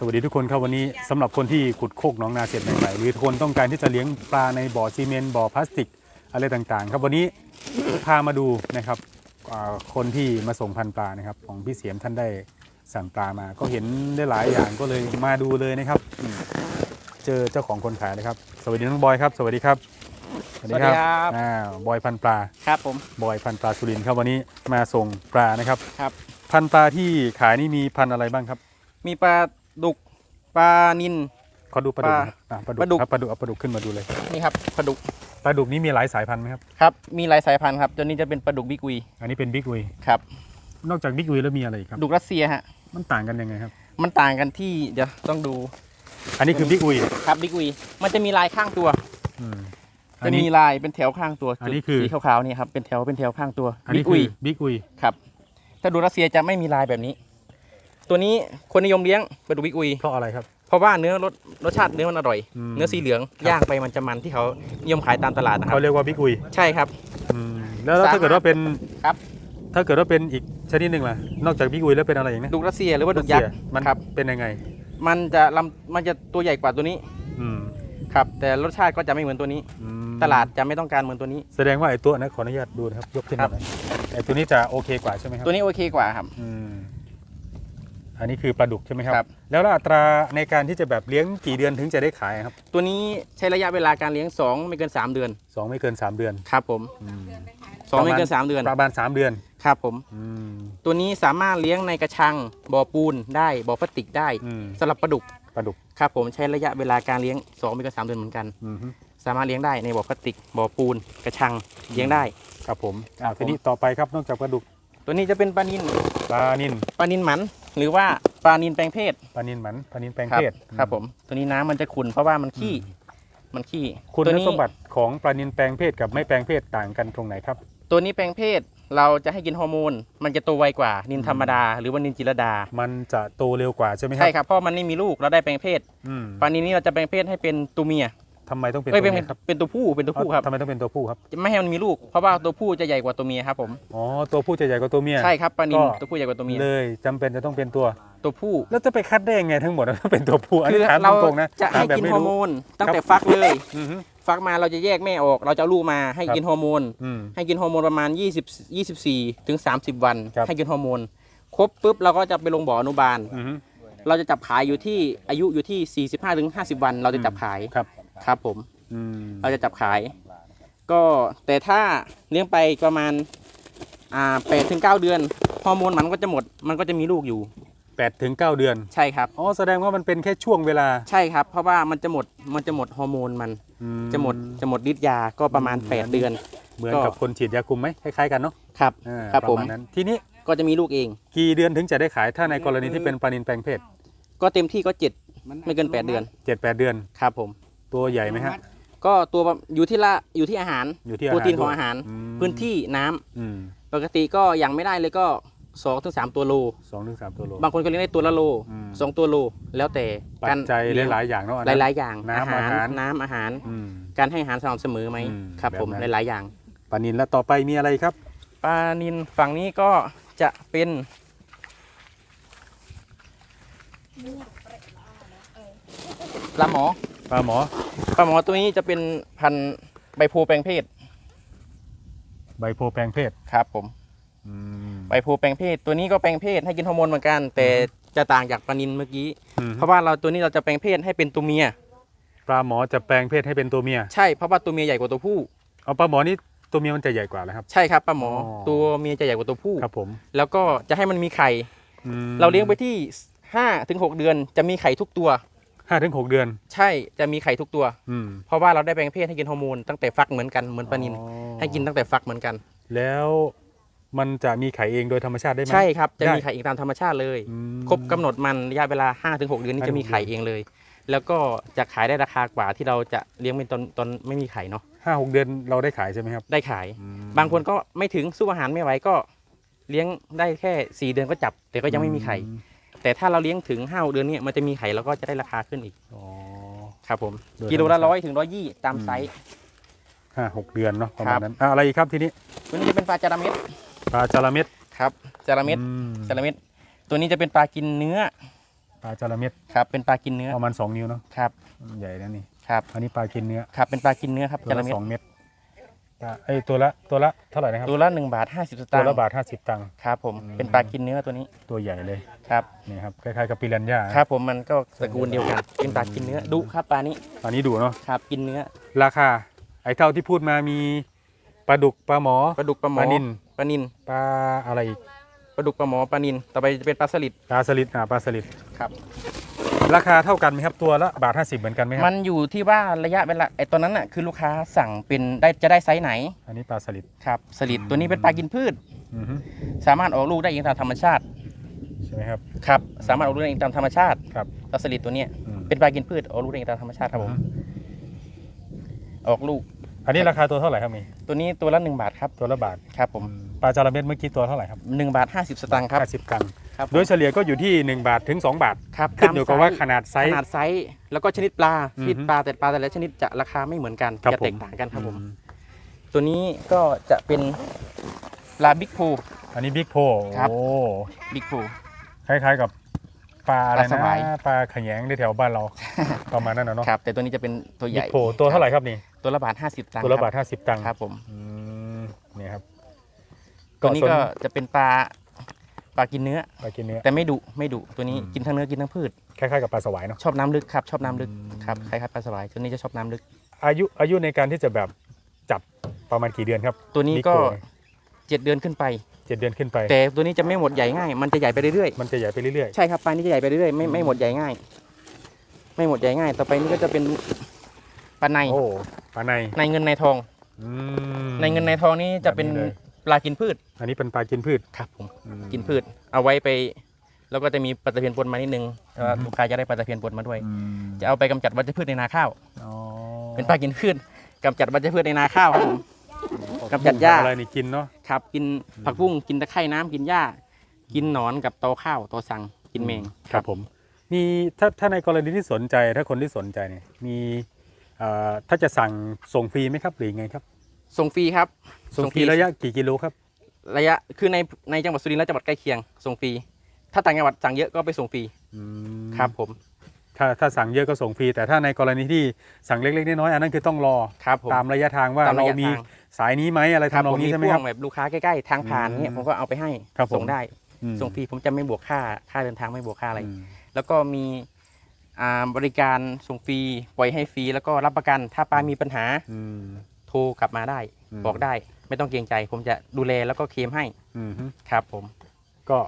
สวัสดีทุกคนครับวันนี้สำหรับคนที่ขุดโคกหนองนาเสร็จใหม่ๆหรือคนต้องการที่จะเลี้ยงปลาในบ่อซีเมนต์บ่อพลาสติกอะไรต่างๆ ครับวันนี้พามาดูนะครับอ่าคนที่มาส่งพันธุ์ปลานะครับ ของพี่เสียมท่านได้สั่งปลามา ก็เห็นได้หลายอย่างก็เลยมาดูเลยนะครับอืมเจอเจ้าของคนขายนะครับ สวัสดีน้องบอยครับ สวัสดีครับสวัสดีครับอ่าบอยพันธุ์ปลาครับผมบอยพันธุ์ปลาสุรินทร์ครับวันนี้มาส่งปลานะครับครับ พันธุ์ปลาที่ขายนี่มีพันธุ์อะไรบ้างครับ มีปลา ดุกปลานิน ขอดูปลาดุกปลานะครับอะปลาดุกปลาดุกครับปลาดุกเอาปลาดุกขึ้นมาดูเลยนี่ครับปลาดุกปลาดุกนี่มีหลายสายพันธุ์ไหมครับ ครับมีหลายสายพันธุ์ครับตัวนี้จะเป็นปลาดุกบิ๊กอุยอันนี้เป็นบิ๊กอุยครับนอกจากบิ๊กอุยแล้วมีอะไรอีกครับดุกรัสเซียฮะมันต่างกันยังไงครับ มันต่างกันที่เดี๋ยวต้องดูอันนี้คือบิ๊กอุยครับบิ๊กอุยมันจะมีลายข้างตัว อืมอัจะนนี้ มีลายเป็นแถวข้างตัวอันนี้จุดคือ สีขาวๆนี่ครับเป็นแถวเป็นแถวข้างตัวอันบิ๊นี้กคือุอยบิ๊กอุยครับ ถ้าดูรัสเซียจะไม่มีลายแบบนี้ ตัวนี้คนนิยมเลี้ยงปลาดุกบิ๊กอุย เพราะอะไรครับ เพราะว่าเนื้อรสรสชาติเนื้อมันอร่อย อืม เนื้อสีเหลืองครับย่างไปมันจะมันที่เขานิยมขายตามตลาดนะครัเขาบ เรียกว่าบิ๊กอุยใช่ครับ อืมแล้วแล้วสามารถถ้าเกิดว่าเป็นครับ ถ้าเกิดว่าเป็นอีกชนิดหนึ่งล่ะนอกจากบิ๊กอุยแล้วเป็นอะไรอย่างนี้ดุกรัสเซียหรือว่าดุกยักษ์มันครับ เป็นยังไง มันจะลำมันจะตัวใหญ่กว่าตัวนี้อืมครับ แต่รสชาติก็จะไม่เหมือนตัวนี้ อืมตลาดจะไม่ต้องการเหมือนตัวนี้ แสดงว่าไอ้ตัวนะขออนุญาตดูนะครับยกขึ้นครัมาบ หน่อยไอ้ตัวนี้จะโอเคกว่าใช่ไหมครับตัวนี้โอเคกว่าครับ อืม อันนี้คือปลาดุกใช่ไหมครับ ครับ แล้วอัตราในการที่จะแบบเลี้ยงกี่เดือนถึงจะได้ขายครับตัวนี้ใช้ระยะเวลาการเลี้ยง 2 ไม่เกิน 3 เดือนสองไม่เกินสามเดือน ครับผมอืม2ไม่เกิน 3 เดือนประมาณสามเดือนครับผม อืมตัวนี้สามารถเลี้ยงในกระชังบ่อปูนได้บ่อพลาสติกได้อืมสำหรับปลาดุกปลาดุกครับผมใช้ระยะเวลาการเลี้ยง2ไม่เกิน3เดือนเหมือนกัน อืมฮึสามารถเลี้ยงได้ในบ่อพลาสติกบ่อปูนกระชังเลี้ยงได้ ครับผมอ่าครับทีนี้ต่อไปครับนอกจากปลาดุกตัวนี้จะเป็นปลานินปลานินปลานินหมัน หรือว่าปลานินแปลงเพศปลานินหมันปลานินแปลงครับเพศครับ ผม ตัวนี้น้ำมันจะขุ่นเพราะว่ามันขี้มันขี้คุณตัวนี้สมบัติของปลานินแปลงเพศกับไม่แปลงเพศต่างกันตรงไหนครับ ตัวนี้แปลงเพศเราจะให้กินฮอร์โมน มันจะโตไวกว่านินธรรมดา หรือว่านินจิรดา มันจะโตเร็วกว่าใช่ไหมครัใช่ครับเพราะมันไม่มีลูกเราได้แปลงเพศอืมปลานินนี้เราจะแปลงเพศให้เป็นตัวเมีย ทำไมต้องเป็นเอ้ยตัวเป็นเมียครับเป็นตัวผู้เป็นตัวผู้ครับทำไมต้องเป็นตัวผู้ครับไม่ให้มันมีลูก เพราะว่าตัวผู้จะใหญ่กว่าตัวเมียครับผมอ๋อตัวผู้จะใหญ่กว่าตัวเมีย ใช่ครับปลานินก็ ตัวผู้ใหญ่กว่าตัวเมียเลยจำเป็นจะต้องเป็นตัว ตัวผู้แล้วจะไปคัดได้ยังไงทั้งหมดว่าเป็นตัวผู้อันคืนี้อถามเราตรงๆนะจะให้ถามแบบกินไม่ฮอร์โมรู้นตั้งแต่ฟักเลย อือฮึ ฟักมาเราจะแยกแม่ออกเราจะเอาลูกมาให้ครับ กินฮอร์โมน อืม ให้กินฮอร์โมนประมาณ 20 24 ถึง 30 วัน ครับ ให้กินฮอร์โมน ครบปุ๊บเราก็จะไปลงบ่ออนุบาล อือฮึเราจะจับขายอยู่ที่อายุอยู่ที่ 45 ถึง 50 วัน เราจะจับขาย ครับ ครับผม อืมเราจะจับขาย ก็แต่ถ้าเลี้ยงไปประมาณ อ่า8ถึง9เดือนฮอร์โมนมันก็จะหมด มันก็จะมีลูกอยู่ แปดถึงเก้าเดือน ใช่ครับ อ๋อ แสดงว่ามันเป็นแค่ช่วงเวลาใช่ครับ เพราะว่ามันจะหมด มันจะหมดฮอร์โมนมัน อืจะหมด จะหมดฤทธิ์ยา ก็ประมาณอืม8เดือน เหมือนก็กับคนฉีดยาคุมไหมคล้ายๆกันเนาะครับอ่าครับประผมมาณนั้น ทีนี้ก็จะมีลูกเอง กี่เดือนถึงจะได้ขายถ้าในกรณีที่เป็นปลานินแปลงเพศก็เต็มที่ก็7ไม่เกิน8เดือน เจ็ดแปดเดือน ครับผม ตัวใหญ่ไหมฮะ ก็ตัวอยู่ที่ละอยู่ที่อาหารอยู่ที่โปรตีนด้ขวอยงอาหารอืมพื้นที่น้ำอืมปกติก็อย่างไม่ได้เลยก็2ถึง3ตัวโลสองถึงสามตัวโล บางคนก็เลี้ยงได้ตัวละโลอืมสองตัวโล แล้วแต่ปักาจรจัยเลี้ยงหลายๆอย่างเนาะอันหนั้นลาย ๆ อย่างน้ำอาหารน้ำอาหารอืมการให้อาหารสม่ำเสมอไหมอืมครับแบบผมนั้นหลายๆอย่างปลานินแล้วต่อไปมีอะไรครับปลานินฝั่งนี้ก็จะเป็นปลาหมอ ปลาหมอปลาหมอตัวนี้จะเป็นพันธุ์ใบโพแปลงเพศใบโพแปลงเพศครับ ผมอืม ใบโพแปลงเพศ ตัวนี้ก็แปลงเพศให้กินฮอร์โมนเหมือนกัน แต่จะต่างจากปลานินเมื่อกี้ อืม เพราะว่าเราตัวนี้เราจะแปลงเพศให้เป็นตัวเมีย ปลาหมอจะแปลงเพศให้เป็นตัวเมียใช่เพราะว่าตัวเมียใหญ่กว่าตัวผู้ เอาปลาหมอนี่ตัวเมียมันจะใหญ่กว่าแล้วครับ ใช่ครับปลาหมออ๋อตัวเมียจะใหญ่กว่าตัวผู้ ครับผมแล้วก็จะให้มันมีไข่ อืมเราเลี้ยงไปที่5ถึง6เดือนจะมีไข่ทุกตัว ห้าถึงหกเดือน ใช่จะมีไข่ทุกตัว อืม เพราะว่าเราได้แปลงเพศให้กินฮอร์โมนตั้งแต่ฟักเหมือนกันเหมือนปลานินอ๋อ ให้กินตั้งแต่ฟักเหมือนกัน แล้วมันจะมีไข่เองโดยธรรมชาติได้ไหม ใช่ครับจะได้ มีไข่เองตามธรรมชาติเลย อืม ครบกำหนดมันระยะเวลา 5-6 เดือนนี้จะมีไข่เองเลย แล้วก็จะขายได้ราคากว่าที่เราจะเลี้ยงเป็นตอนตอนไม่มีไข่เนาะห้าหกเดือนเราได้ขายใช่ไหมครับได้ขาย อืมบางคนก็ไม่ถึงสู้อาหารไม่ไหวก็เลี้ยงได้แค่ 4 เดือนก็จับ แต่ก็ยังไม่มีไข่ อืม แต่ถ้าเราเลี้ยงถึง5เดือนเนี่ยมันจะมีไข่แล้วก็จะได้ราคาขึ้นอีกอ๋อ ครับ ผมโดยกิโลธรรมละชาติ ร้อยถึงร้อยยี่ตามอืมไซส์ ห้าหกเดือนเนาะประคมารัณบ นั้นอะอะไรอีกครับทีนี้ตัวนี้จะเป็นปลาจาระเม็ดปลาจาระเม็ดครับจาระเม็ดอืมจาระเม็ดตัวนี้จะเป็นปลากินเนื้อปลาจระเม็ดครับ เป็นปลากินเนื้อประมาณ2นิ้วเนาะครับ ใหญ่นะนี่ ครับ อันนี้ปลากินเนื้อครับเป็นปลากินเนื้อครับตัวจระละเม็ดสองเม็ด ปลาเอ้ยตัวละตัวละเท่าไหร่นะครับตัวละหนึ่งบาทห้าสิบสตัตาวงละค์บาท50ตังค์ ครับผมอืม เป็นปลากินเนื้อตัวนี้ตัวใหญ่เลยครับนี่ครับคล้ายๆกับปิรันย่าครับผมมันก็ตระกูลเดียวกัน เป็นปลากินเนื้อดุครับปลานี้ตอนนี้ดูเนาะครับกินเนื้อราคา ไอ้เท่าที่พูดมามีปลาดุกปลาหมอ ปลาดุกปลาหมปอลานิล ปลานินปลาอะไรอีกปลาดุกปลาหมอปลานินต่อไปจะเป็นปลาสลิดปลาสลิดอ่าปลาสลิดครับ ราคาเท่ากันไหมครับตัวละบาท50เหมือนกันไหมคมัรับนอยู่ที่ว่าระยะเวลาไอ้ตอนนั้นน่ะคือลูกค้าสั่งเป็นได้จะได้ไซส์ไหนอันนี้ปลาสลิดครับสลิดตัวนี้เป็นปลากินพืช อือฮึสามารถออกลูกได้เองตามธรรมชาติใช่ไหมครับ ครับสามารถออกลูกได้เองตามธรรมชาติครับ ปลาสลิดตัวเนี้ยอืมเป็นปลากินพืชออกลูกได้เองตามธรรมชาติครับผมอือฮึออกลูกอันนี้ราคาตัวเท่าไหร่ครับมีตัวนี้ตัวละหนึ่งบาทครับตัวละบาทครับผมปลาจาระเม็ดเมื่อกี้ตัวเท่าไหร่ครับหนึ่งบาทห้าสิบสตางค์ครับ50ตังค์ ครับโดยเฉลี่ยก็อยู่ที่ 1 บาทถึง 2 บาท ครับขึ้นอยู่กับว่าขนาดไซขส์ นาดไซส์แล้วก็ชนิดปลาอือฮึชนิดปลาแต่ปลาแต่ละชนิดจะราคาไม่เหมือนกันครับจะแตกผม ต่างกันครับผมอืตัวนี้ก็จะเป็นปลาบิ๊กพู อันนี้บิ๊กโพครับ โอ้บิ๊กพู คล้ายๆกับปลาอะไรปลาสนะวาย ปลาขยงในแถวบ้านเรา ประมาณนั้นนะเนาะครับ แต่ตัวนี้จะเป็นตัวใหบิ๊ญ่กโพตัวเท่าไหร่ครับนี่ตัวละบาทห้าสิบตังค์ตัวละบาทครั50 ตังค์ครับผม อืมนี่ครับตัวนี้ส่ก็จะเป็นปลา ปลากินเนื้อ ปลากินเนื้อ แต่ไม่ดุไม่ดุตัวนี้อืมกินทั้งเนื้อกินทั้งพืช คล้ายๆกับปลาสวายเนาะ ชอบน้ำลึกครับ ชอบน้ำลึกอืมครับคล้ายๆปลาสวายตัวนี้จะชอบน้ำลึก อายุอายุในการที่จะแบบจับประมาณกี่เดือนครับตัวนี้บิ๊ก็โพเจ็ดเดือนขึ้นไป เจ็ดเดือนขึ้นไป แต่ตัวนี้จะไม่หมดใหญ่ง่าย มันจะใหญ่ไปเรื่อยมันจะใหญ่ไปเรื่อยๆ ใช่ครับปลานี้จะใหญ่ไปเรื่อยๆไม่ไม่หมดใหญ่ง่าย ไม่หมดใหญ่ง่าย ต่อไปนี้ก็จะเป็นปลาในๆ โอ้ปลาในในเงินในทอง อืม ในเงินในทองนี้จะเป็นแบบนี้เลย ปลากินพืช อันนี้เป็นปลากินพืช ครับผมอืม กินพืช เอาไว้ไป แล้วก็จะมีปลาตะเพียนปนมานิดนึงแต่ว่าอือฮึลูกค้าจะได้ปลาตะเพียนปนมาด้วย อืมจะเอาไปกำจัดวัชพืชในนาข้าว อ๋อเป็นปลากินพืชกำจัดวัชพืชในนาข้าวครับผม กำจัดหญ้า อะไรนี่กินเนาะ ครับกินผักบุ้งกินตะไคร่น้ำกินหญ้า กินหนอนกับตอข้าวตอสังกินแมงครับผม มีถ้าถ้าในกรณีที่สนใจถ้าคนที่สนใจเนี่ยมีเอ่อถ้าจะสั่งส่งฟรีไหมครับหรือไงครับ ส่งฟรีครับส่งฟรีระยะกี่กิโลครับ ระยะคือในในจังหวัดสุรินทร์และจังหวัดใกล้เคียงส่งฟรี ถ้าต่างจังหวัดสั่งเยอะก็ไปส่งฟรีอืมครับผม ถ้าถ้าสั่งเยอะก็ส่งฟรี แต่ถ้าในกรณีที่สั่งเล็กๆน้อยๆอันนั้นคือต้องรอครับผมตามระยะทางว่าตามระเรายะมีทางสายนี้ไหมอะไรครับทำนอผงมนี้มีใช่ไหมพ่ควรับงแบบลูกค้าใกล้ๆทางผ่านเนี่ยอืมผมก็เอาไปให้ครับผมส่งได้อืมส่งฟรีผมจะไม่บวกค่าค่าเดินทางไม่บวกค่าอะไรอืมแล้วก็มีอ่าบริการส่งฟรีปล่อยให้ฟรีแล้วก็รับประกัน ถ้าปลามีปัญหาอืม โทรกลับมาได้ อืม บอกได้ ไม่ต้องเกรงใจ ผมจะดูแลแล้วก็เคลมให้อืมฮึครับผม ก็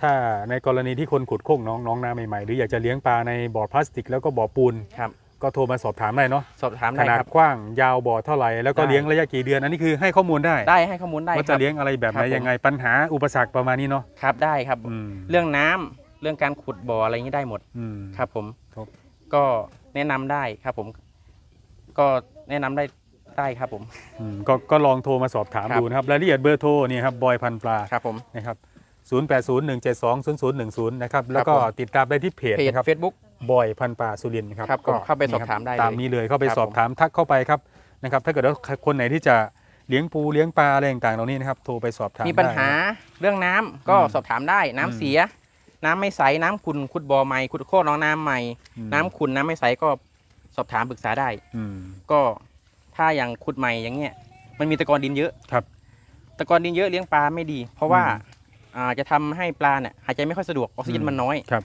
ถ้าในกรณีที่คนขุดโค้งน้องน้องนาใหม่ๆ หรืออยากจะเลี้ยงปลาในบ่อพลาสติกแล้วก็บ่อปูน ครับ ก็โทรมาสอบถามได้เนาะสอบถามขได้นาดครับ กว้างยาวบ่อเท่าไหร่ แล้วก็ได้ เลี้ยงระยะกี่เดือน อันนี้คือให้ข้อมูลได้ได้ให้ข้อมูลได้ว่าคจะรับ เลี้ยงอะไรแบบครัไหนบผม ยังไงปัญหาอุปสรรคประมาณนี้เนาะครับได้ครับ อืมเรื่องน้ำเรื่องการขุดบ่ออะไรอย่างนี้ได้หมดอืม ครับผมครับ ก็แนะนำได้ครับผม ก็แนะนำได้ ได้ครับผม อืมก็ก็ลองโทรมาสอบถามครับ ดูนะครับรายละเอียดเบอร์โทรนี่ครับบอยพันปลาครับผม นะครับ0801720010นะครับแล้วก็ผมติดตามได้ที่เพจเพจนะครับเฟซบุ๊ก บอยพันปลาสุรินทร์ครับครับผมเข้าไปสอบถามได้เลยตามนี้เลยเข้าไปครับสอบถามทักเข้าไปครับนะครับถ้าเกิดว่าคนไหนที่จะเลี้ยงปูเลี้ยงปลาอะไรต่างๆเหล่านี้นะครับโทรไปสอบถามมีปัญหาได้นะเรื่องน้ำก็อืมสอบถามได้ น้ำอืม เสีย น้ำไม่ใส น้ำขุ่นขุดบ่อใหม่ขุดโคกน้องน้ำใหม่ อืมน้ำขุ่นน้ำไม่ใสก็สอบถามปรึกษาได้ อืม ก็ ถ้าอย่างขุดใหม่อย่างเงี้ยมันมีตะกอนดินเยอะครับ ตะกอนดินเยอะเลี้ยงปลาไม่ดี เพราะว่าอืมอ่าจะทำให้ปลาเนี่ยหายใจไม่ค่อยสะดวกออกซิเจอืนมมันน้อยครับ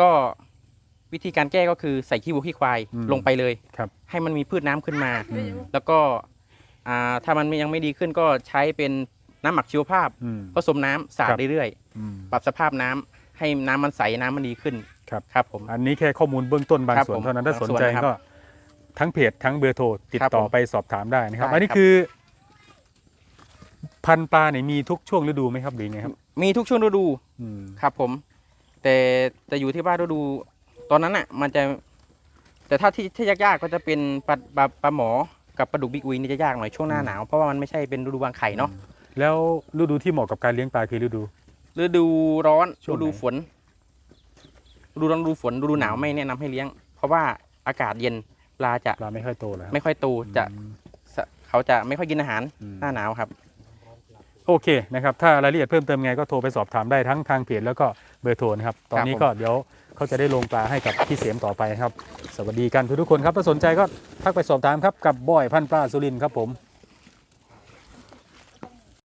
ก็วิธีการแก้ก็คือใส่ขี้วัวขี้ควายอืมลงไปเลยครับ ให้มันมีพืชน้ำขึ้นมาอืมแล้วก็อ่าถ้ามันยังไม่ดีขึ้นก็ใช้เป็นน้ำหมักชีวภาพอืมผสมน้ำสาดครับเรื่อยอืมๆปรับสภาพน้ำให้น้ำมันใสน้ำมันดีขึ้นครับครับผมอันนี้แค่ข้อมูลเบื้องต้นบางครับส่วนผมเท่านั้นถ้าบางสนส่วนใจนะครับก็ ทั้งเพจทั้งเบอร์โทรติดครับต่อผมไปสอบถามได้นะครับได้อันนี้ครับคือ พันธุ์ปลาเนี่ยมีทุกช่วงฤดูไหมครับหรือไงครับ มีทุกช่วงฤดูอืมครับผม แต่แต่อยู่ที่ว่าฤดู ตอนนั้นอะ มันจะ แต่ถ้าที่ที่ยากๆก็จะเป็นปลาปลาปลาหมอกับปลาดุกบิ๊กอุยนี่จะยากหน่อยช่วงหน้าหนาวเพราะว่ามันไม่ใช่เป็นฤดูวางไข่เนาะแล้วฤดูที่เหมาะกับการเลี้ยงปลาคือฤดูฤดูร้อนช่วงฤไหนดูฝนฤดูร้อนฤดูฝนฤดูหนาวไม่แนะนำให้เลี้ยง เพราะว่าอากาศเย็นป ลาจะปลาไม่ค่อยโตแล้วไม่ค่อยโตจะอืมสะเขาจะไม่ค่อยกินอาหารอืมหน้าหนาวครับ โอเคนะครับถ้ารายละเอียดเพิ่มเติมไงก็โทรไปสอบถามได้ทั้งทางเพจแล้วก็เบอร์โทรนะครับตอนนี้ผมก็เดี๋ยวขเขาจะได้ลงปลาให้กับพี่เสียมต่อไปครับ สวัสดีกันทุกๆคนครับถ้าสนใจก็ทักไปสอบถามครับกับบอยพันปลาสุรินทร์ครับผม